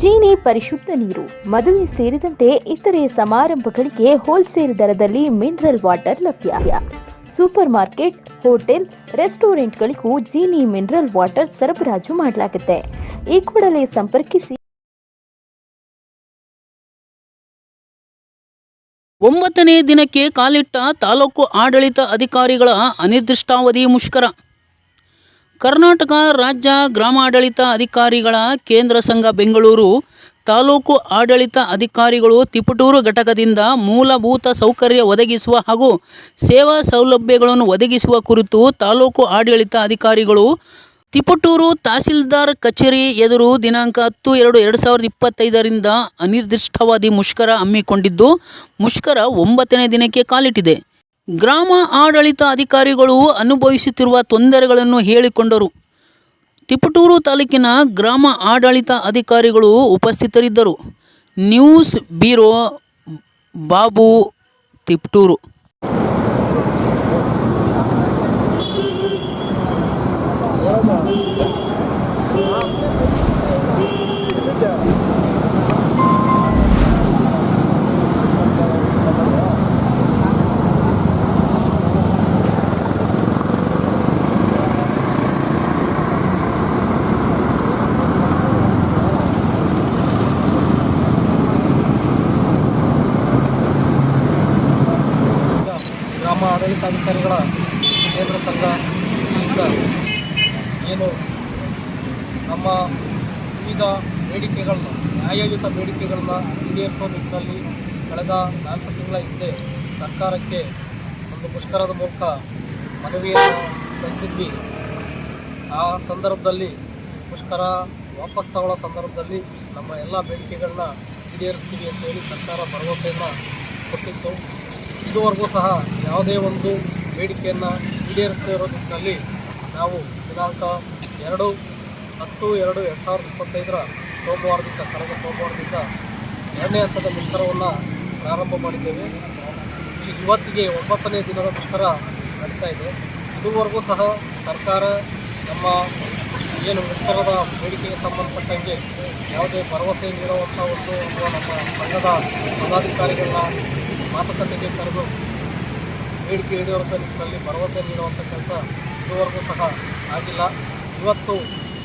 ಜೀನಿ ಪರಿಶುದ್ಧ ನೀರು, ಮದುವೆ ಸೇರಿದಂತೆ ಇತರೆ ಸಮಾರಂಭಗಳಿಗೆ ಹೋಲ್ಸೇಲ್ ದರದಲ್ಲಿ ಮಿನರಲ್ ವಾಟರ್ ಲಭ್ಯ. ಸೂಪರ್ ಮಾರ್ಕೆಟ್, ಹೋಟೆಲ್, ರೆಸ್ಟೋರೆಂಟ್ಗಳಿಗೂ ಜೀನಿ ಮಿನರಲ್ ವಾಟರ್ ಸರಬರಾಜು ಮಾಡಲಾಗುತ್ತೆ. ಈ ಕೂಡಲೇ ಸಂಪರ್ಕಿಸಿ. ಒಂಬತ್ತನೇ ದಿನಕ್ಕೆ ಕಾಲಿಟ್ಟ ತಾಲೂಕು ಆಡಳಿತ ಅಧಿಕಾರಿಗಳ ಅನಿರ್ದಿಷ್ಟಾವಧಿ ಮುಷ್ಕರ. ಕರ್ನಾಟಕ ರಾಜ್ಯ ಗ್ರಾಮಾಡಳಿತ ಅಧಿಕಾರಿಗಳ ಕೇಂದ್ರ ಸಂಘ ಬೆಂಗಳೂರು ತಾಲೂಕು ಆಡಳಿತ ಅಧಿಕಾರಿಗಳು ತಿಪಟೂರು ಘಟಕದಿಂದ ಮೂಲಭೂತ ಸೌಕರ್ಯ ಒದಗಿಸುವ ಹಾಗೂ ಸೇವಾ ಸೌಲಭ್ಯಗಳನ್ನು ಒದಗಿಸುವ ಕುರಿತು ತಾಲೂಕು ಆಡಳಿತ ಅಧಿಕಾರಿಗಳು ತಿಪಟೂರು ತಹಸೀಲ್ದಾರ್ ಕಚೇರಿ ಎದುರು ದಿನಾಂಕ ಹತ್ತು ಎರಡು ಎರಡು ಸಾವಿರದ ಇಪ್ಪತ್ತೈದರಿಂದ ಅನಿರ್ದಿಷ್ಟಾವಧಿ ಮುಷ್ಕರ ಹಮ್ಮಿಕೊಂಡಿದ್ದು ಮುಷ್ಕರ ಒಂಬತ್ತನೇ ದಿನಕ್ಕೆ ಕಾಲಿಟ್ಟಿದೆ. ಗ್ರಾಮ ಆಡಳಿತ ಅಧಿಕಾರಿಗಳು ಅನುಭವಿಸುತ್ತಿರುವ ತೊಂದರೆಗಳನ್ನು ಹೇಳಿಕೊಂಡರು. ತಿಪಟೂರು ತಾಲೂಕಿನ ಗ್ರಾಮ ಆಡಳಿತ ಅಧಿಕಾರಿಗಳು ಉಪಸ್ಥಿತರಿದ್ದರು. ನ್ಯೂಸ್ ಬ್ಯೂರೋ ಬಾಬು ತಿಪಟೂರು ಈಗ ಗ್ರಾಮ ಆಡಳಿತಾಧಿಕಾರಿಗಳ ಕೇಂದ್ರ ಸಂಘ ಈಗ ಏನು ನಮ್ಮ ವಿವಿಧ ಬೇಡಿಕೆಗಳನ್ನ ನ್ಯಾಯಯುತ ಬೇಡಿಕೆಗಳನ್ನ ಈಡೇರಿಸೋ ನಿಟ್ಟಿನಲ್ಲಿ ಕಳೆದ ನಾಲ್ಕು ತಿಂಗಳ ಹಿಂದೆ ಸರ್ಕಾರಕ್ಕೆ ಒಂದು ಮುಷ್ಕರದ ಮೂಲಕ ಮನವಿಯನ್ನು ಸಲ್ಲಿಸಿದ್ವಿ. ಆ ಸಂದರ್ಭದಲ್ಲಿ, ಮುಷ್ಕರ ವಾಪಸ್ ತಗೊಳ್ಳೋ ಸಂದರ್ಭದಲ್ಲಿ ನಮ್ಮ ಎಲ್ಲ ಬೇಡಿಕೆಗಳನ್ನ ಈಡೇರಿಸ್ತೀವಿ ಅಂತ ಹೇಳಿ ಸರ್ಕಾರ ಭರವಸೆಯನ್ನು ಕೊಟ್ಟಿತ್ತು. ಇದುವರೆಗೂ ಸಹ ಯಾವುದೇ ಒಂದು ಬೇಡಿಕೆಯನ್ನು ಈಡೇರಿಸದೇ ಇರೋ ನಿಟ್ಟಿನಲ್ಲಿ ನಾವು ದಿನಾಂಕ ಎರಡು ಹತ್ತು ಎರಡು ಎರಡು ಸಾವಿರದ ಇಪ್ಪತ್ತೈದರ ಸೋಮವಾರದಿಂದ, ಕಳೆದ ಸೋಮವಾರದಿಂದ ಎರಡನೇ ಹಂತದ ಮುಷ್ಕರವನ್ನು ಪ್ರಾರಂಭ ಮಾಡಿದ್ದೇವೆ. ಇವತ್ತಿಗೆ ಒಂಬತ್ತನೇ ದಿನದ ಮುಷ್ಕರ ನಡೀತಾ ಇದೆ. ಇದುವರೆಗೂ ಸಹ ಸರ್ಕಾರ ನಮ್ಮ ಏನು ಮುಷ್ಕರದ ಬೇಡಿಕೆಗೆ ಸಂಬಂಧಪಟ್ಟಂಗೆ ಯಾವುದೇ ಭರವಸೆ ನೀಡುವಂಥ ಒಂದು ಅಥವಾ ನಮ್ಮ ಸಂಘದ ಪದಾಧಿಕಾರಿಗಳನ್ನ ಮಾತುಕತೆಗೆ ಕರೆದು ಬೇಡಿಕೆ ಈಡೇರಿಸುವ ನಿಟ್ಟಿನಲ್ಲಿ ಭರವಸೆ ನೀಡುವಂಥ ಕೆಲಸ ಇದುವರೆಗೂ ಸಹ ಆಗಿಲ್ಲ. ಇವತ್ತು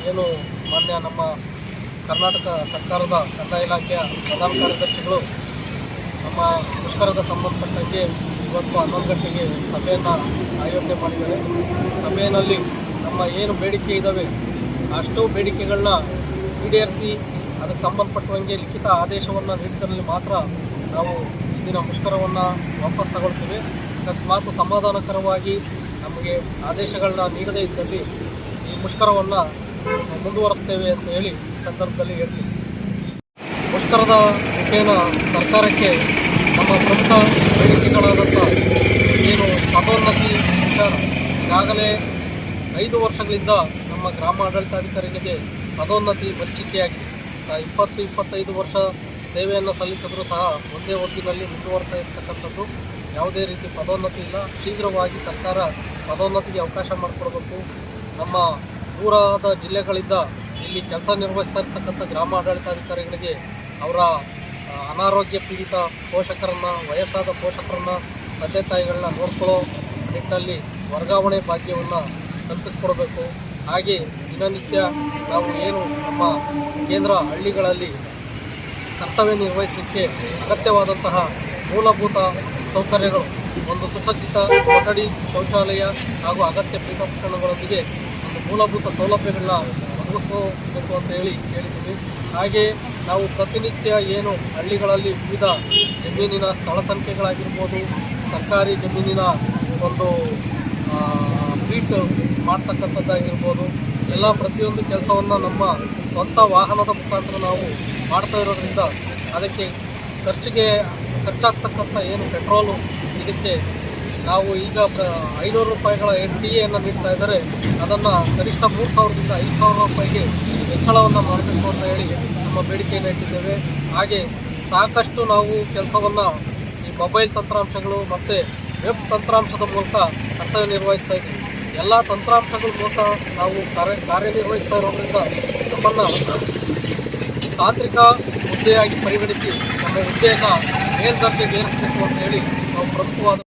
ಏನು ಮಾನ್ಯ ನಮ್ಮ ಕರ್ನಾಟಕ ಸರ್ಕಾರದ ಕಂದಾಯ ಇಲಾಖೆಯ ಪ್ರಧಾನ ಕಾರ್ಯದರ್ಶಿಗಳು ನಮ್ಮ ಮುಷ್ಕರದ ಸಂಬಂಧಪಟ್ಟಂತೆ ಇವತ್ತು ಹನ್ನೊಂದು ಗಂಟೆಗೆ ಸಭೆಯನ್ನು ಆಯೋಜನೆ ಮಾಡಿದ್ದಾರೆ. ಸಭೆಯಲ್ಲಿ ನಮ್ಮ ಏನು ಬೇಡಿಕೆ ಇದ್ದಾವೆ ಅಷ್ಟು ಬೇಡಿಕೆಗಳನ್ನ ಈಡೇರಿಸಿ ಅದಕ್ಕೆ ಸಂಬಂಧಪಟ್ಟಂಗೆ ಲಿಖಿತ ಆದೇಶವನ್ನು ನೀಡಿದಲ್ಲಿ ಮಾತ್ರ ನಾವು ಇಂದಿನ ಮುಷ್ಕರವನ್ನು ವಾಪಸ್ ತಗೊಳ್ತೀವಿ. ಅಕಸ್ಮಾತ್ ಸಮಾಧಾನಕರವಾಗಿ ನಮಗೆ ಆದೇಶಗಳನ್ನ ನೀಡದೇ ಇದ್ದಲ್ಲಿ ಈ ಮುಷ್ಕರವನ್ನು ಮುಂದುವರಿಸ್ತೇವೆ ಅಂತ ಹೇಳಿ ಈ ಸಂದರ್ಭದಲ್ಲಿ ಹೇಳ್ತೀವಿ ಮುಷ್ಕರದ ಮುಖೇನ ಸರ್ಕಾರಕ್ಕೆ ನಮ್ಮ ಪ್ರಮುಖ ಬೇಡಿಕೆಗಳಾದಂಥ ಏನು ಪದೋನ್ನತಿ ವಿಚಾರ ಈಗಾಗಲೇ ಐದು ವರ್ಷಗಳಿಂದ ನಮ್ಮ ಗ್ರಾಮ ಆಡಳಿತಾಧಿಕಾರಿಗಳಿಗೆ ಪದೋನ್ನತಿ ವಂಚಿಕೆಯಾಗಿದೆ ಇಪ್ಪತ್ತು, ಇಪ್ಪತ್ತೈದು ವರ್ಷ ಸೇವೆಯನ್ನು ಸಲ್ಲಿಸಿದರೂ ಸಹ ಒಂದೇ ಹೊತ್ತಿನಲ್ಲಿ ಮುಂದುವರ್ತಾ ಇರ್ತಕ್ಕಂಥದ್ದು. ಯಾವುದೇ ರೀತಿ ಪದೋನ್ನತಿ ಇಲ್ಲ. ಶೀಘ್ರವಾಗಿ ಸರ್ಕಾರ ಪದೋನ್ನತಿಗೆ ಅವಕಾಶ ಮಾಡಿಕೊಡ್ಬೇಕು. ನಮ್ಮ ದೂರದ ಜಿಲ್ಲೆಗಳಿಂದ ಇಲ್ಲಿ ಕೆಲಸ ನಿರ್ವಹಿಸ್ತಾ ಇರ್ತಕ್ಕಂಥ ಗ್ರಾಮ ಆಡಳಿತಾಧಿಕಾರಿಗಳಿಗೆ ಅವರ ಅನಾರೋಗ್ಯ ಪೀಡಿತ ಪೋಷಕರನ್ನು, ವಯಸ್ಸಾದ ಪೋಷಕರನ್ನು, ತಂದೆ ತಾಯಿಗಳನ್ನ ನೋಡ್ಕೊಳ್ಳೋ ನಿಟ್ಟಿನಲ್ಲಿ ವರ್ಗಾವಣೆ ಭಾಗ್ಯವನ್ನು ಕಲ್ಪಿಸ್ಕೊಡ್ಬೇಕು. ಹಾಗೆ ದಿನನಿತ್ಯ ನಾವು ಏನು ನಮ್ಮ ಕೇಂದ್ರ ಹಳ್ಳಿಗಳಲ್ಲಿ ಕರ್ತವ್ಯ ನಿರ್ವಹಿಸಲಿಕ್ಕೆ ಅಗತ್ಯವಾದಂತಹ ಮೂಲಭೂತ ಸೌಕರ್ಯಗಳು, ಒಂದು ಸುಸಜ್ಜಿತ ಕೊಠಡಿ, ಶೌಚಾಲಯ ಹಾಗೂ ಅಗತ್ಯ ಪೀಠೋಪಕರಣಗಳೊಂದಿಗೆ ಒಂದು ಮೂಲಭೂತ ಸೌಲಭ್ಯಗಳನ್ನ ಒದಗಿಸಬೇಕು ಅಂತ ಹೇಳಿ ಹೇಳಿದ್ದೀವಿ ಹಾಗೆ ನಾವು ಪ್ರತಿನಿತ್ಯ ಏನು ಹಳ್ಳಿಗಳಲ್ಲಿ ವಿವಿಧ ಜಮೀನಿನ ಸ್ಥಳ ತನಿಖೆಗಳಾಗಿರ್ಬೋದು, ಸರ್ಕಾರಿ ಜಮೀನಿನ ಒಂದು ಬೀಟ್ ಮಾಡ್ತಕ್ಕಂಥದ್ದಾಗಿರ್ಬೋದು ಎಲ್ಲ ಪ್ರತಿಯೊಂದು ಕೆಲಸವನ್ನು ನಮ್ಮ ಸ್ವಂತ ವಾಹನದ ಮುಖಾಂತರ ನಾವು ಮಾಡ್ತಾ ಇರೋದ್ರಿಂದ ಅದಕ್ಕೆ ಖರ್ಚಿಗೆ ಖರ್ಚಾಗ್ತಕ್ಕಂಥ ಏನು ಪೆಟ್ರೋಲು ಇದಕ್ಕೆ ನಾವು ಈಗ ಐನೂರು ರೂಪಾಯಿಗಳ ಎನ್ ಟಿ ಎಯನ್ನು ನೀಡ್ತಾ ಇದ್ದಾರೆ. ಅದನ್ನು ಕನಿಷ್ಠ ಮೂರು ಸಾವಿರದಿಂದ ಐದು ಸಾವಿರ ರೂಪಾಯಿಗೆ ಹೆಚ್ಚಳವನ್ನು ಮಾಡಬೇಕು ಅಂತ ಹೇಳಿ ನಮ್ಮ ಬೇಡಿಕೆಯನ್ನು ಇಟ್ಟಿದ್ದೇವೆ. ಹಾಗೆ ಸಾಕಷ್ಟು ನಾವು ಕೆಲಸವನ್ನು ಈ ಮೊಬೈಲ್ ತಂತ್ರಾಂಶಗಳು ಮತ್ತು ವೆಬ್ ತಂತ್ರಾಂಶದ ಮೂಲಕ ಕರ್ತವ್ಯ ನಿರ್ವಹಿಸ್ತಾ ಇದ್ದೀವಿ. ಎಲ್ಲ ತಂತ್ರಾಂಶಗಳು ಮೂಲಕ ನಾವು ಕಾರ್ಯ ಕಾರ್ಯನಿರ್ವಹಿಸ್ತಾ ಇರೋದ್ರಿಂದ ನಮ್ಮನ್ನು ತಾಂತ್ರಿಕ ಹುದ್ದೆಯಾಗಿ ಪರಿಗಣಿಸಿ ನಮ್ಮ ಹುದ್ದೆಯನ್ನು ಮೇಲ್ದರ್ಜೆಗೆ ಏರಿಸಬೇಕು ಅಂತ ಹೇಳಿ ನಾವು ಪ್ರಮುಖವಾದ